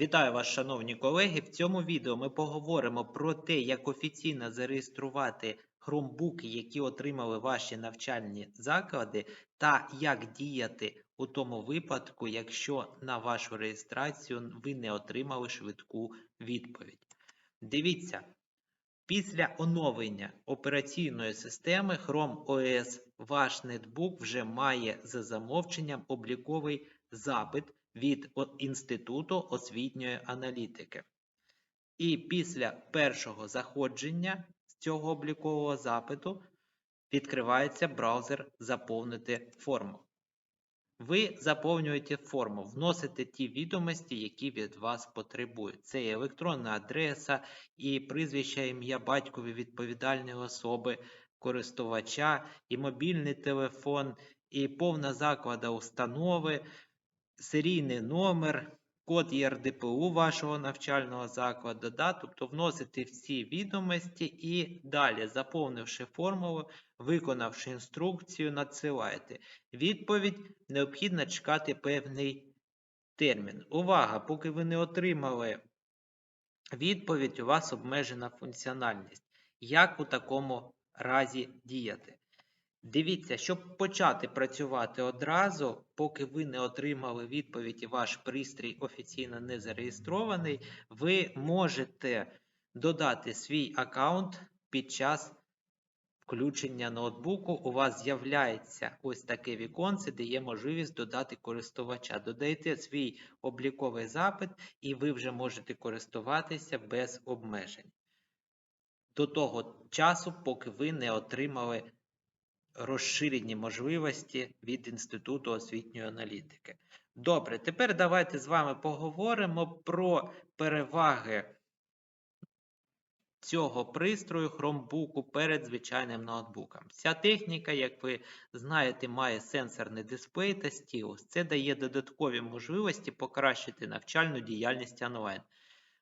Вітаю вас, шановні колеги. В цьому відео ми поговоримо про те, як офіційно зареєструвати хромбуки, які отримали ваші навчальні заклади, та як діяти у тому випадку, якщо на вашу реєстрацію ви не отримали швидку відповідь. Дивіться, після оновлення операційної системи Chrome OS ваш нетбук вже має за замовченням обліковий запит від Інституту освітньої аналітики. І після першого заходження з цього облікового запиту відкривається браузер Заповнити форму. Ви заповнюєте форму, вносите ті відомості, які від вас потребують. Це і електронна адреса, і прізвище, ім'я батькові відповідальної особи, користувача, і мобільний телефон, і повна заклада установи, серійний номер, код ЄРДПУ вашого навчального закладу, да? тобто вносите всі відомості і далі, заповнивши формулу, виконавши інструкцію, надсилаєте. Відповідь необхідно чекати певний термін. Увага! Поки ви не отримали відповідь, у вас обмежена функціональність. Як у такому разі діяти? Дивіться, щоб почати працювати одразу, поки ви не отримали відповідь і ваш пристрій офіційно не зареєстрований, ви можете додати свій аккаунт під час включення ноутбуку. У вас з'являється ось таке віконце, де є можливість додати користувача. Додаєте свій обліковий запит, і ви вже можете користуватися без обмежень. До того часу, поки ви не отримали розширені можливості від Інституту освітньої аналітики. Добре, тепер давайте з вами поговоримо про переваги цього пристрою Chromebook перед звичайним ноутбуком. Ця техніка, як ви знаєте, має сенсорний дисплей та стілус. Це дає додаткові можливості покращити навчальну діяльність онлайн.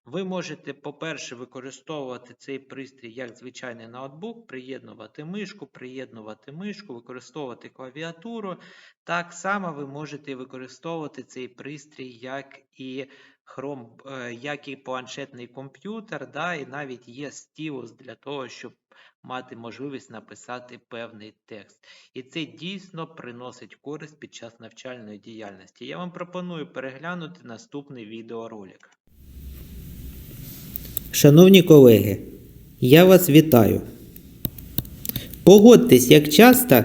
Ви можете, по-перше, використовувати цей пристрій як звичайний ноутбук, приєднувати мишку, приєднувати мишку, використовувати клавіатуру. Так само ви можете використовувати цей пристрій як і Chrome, е, як і планшетний комп'ютер, да, і навіть є стілус для того, щоб мати можливість написати певний текст. І це дійсно приносить користь під час навчальної діяльності. Я вам пропоную переглянути наступний відеоролик. Шановні колеги, я вас вітаю. Погодьтесь, як часто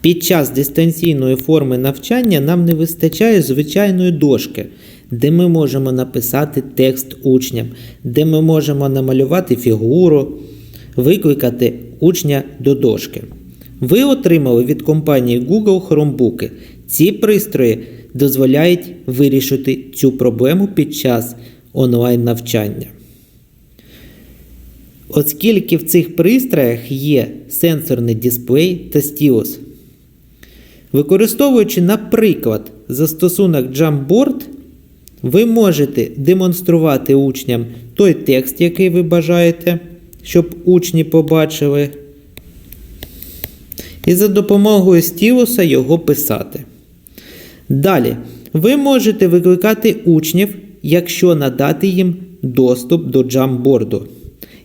під час дистанційної форми навчання нам не вистачає звичайної дошки, де ми можемо написати текст учням, де ми можемо намалювати фігуру, викликати учня до дошки. Ви отримали від компанії Google Chromebook. Ці пристрої дозволяють вирішити цю проблему під час онлайн навчання. Оскільки в цих пристроях є сенсорний дисплей та стілус. Використовуючи, наприклад, застосунок Jamboard, ви можете демонструвати учням той текст, який ви бажаєте, щоб учні побачили, і за допомогою стілуса його писати. Далі, ви можете викликати учнів, якщо надати їм доступ до джамборду.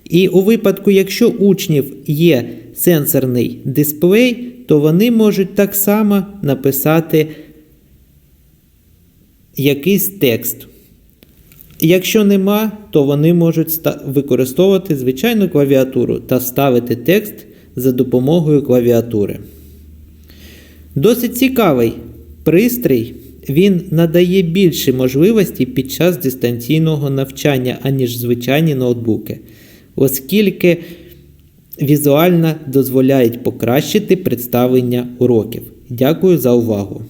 І у випадку, якщо учнів є сенсорний дисплей, то вони можуть так само написати якийсь текст. Якщо нема, то вони можуть використовувати звичайну клавіатуру та ставити текст за допомогою клавіатури. Досить цікавий пристрій. Він надає більше можливостей під час дистанційного навчання, аніж звичайні ноутбуки, оскільки візуально дозволяють покращити представлення уроків. Дякую за увагу.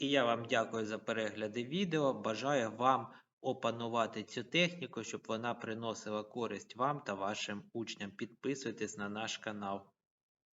І я вам дякую за перегляди відео. Бажаю вам опанувати цю техніку, щоб вона приносила користь вам та вашим учням. Підписуйтесь на наш канал.